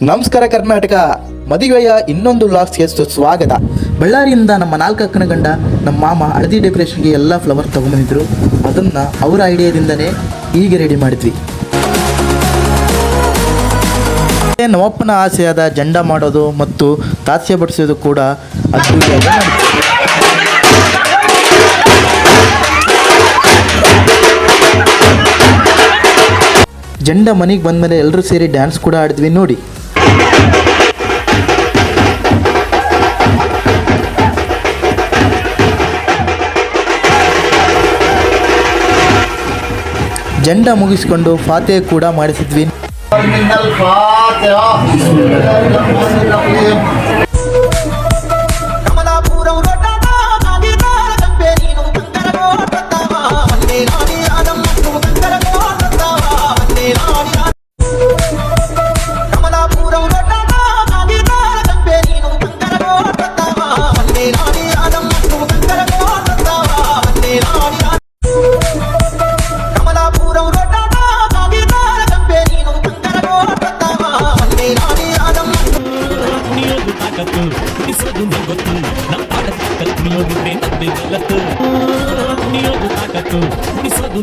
ನಮಸ್ಕಾರ ಕರ್ನಾಟಕ. ಮದುವೆಯ ಇನ್ನೊಂದು ಲಾಗ್ಸ್ಗೆ ಸ್ವಾಗತ. ಬಳ್ಳಾರಿಯಿಂದ ನಮ್ಮ ನಾಲ್ಕು ಅಕ್ಕನ ಗಂಡ, ನಮ್ಮ ಮಾಮ, ಹಳದಿ ಡೆಕೋರೇಷನ್ಗೆ ಎಲ್ಲ ಫ್ಲವರ್ ತೊಗೊಂಬಂದಿದ್ರು ಅದನ್ನು ಅವರ ಐಡಿಯಾದಿಂದನೇ ಹೀಗೆ ರೆಡಿ ಮಾಡಿದ್ವಿ. ನಮ್ಮಪ್ಪನ ಆಸೆಯಾದ ಜಂಡ ಮಾಡೋದು ಮತ್ತು ತಾತ್ಸ್ಯ ಬಡಿಸೋದು ಕೂಡ ಮಾಡಿದ್ವಿ. ಜಂಡ ಮನೆಗೆ ಬಂದಮೇಲೆ ಎಲ್ಲರೂ ಸೇರಿ ಡ್ಯಾನ್ಸ್ ಕೂಡ ಆಡಿದ್ವಿ, ನೋಡಿ. ಜಂಡ ಮುಗಿಸಿಕೊಂಡು ಫಾತೆ ಕೂಡ ಮಾಡಿಸಿದ್ವಿ. ಕುಣಿಯೋದು ತಾಕತ್ತು ಕುಣಿಸೋದು ಗೊತ್ತು ನಮ್ಮ ಪಾಠ ಕುಣಿಯೋದಿದ್ರೆ ನಮ್ದೆ ಗಲ್ಲತ್ತು ಕುಣಿಯೋದು ತಾಕತ್ತು ಕುಣಿಸೋದು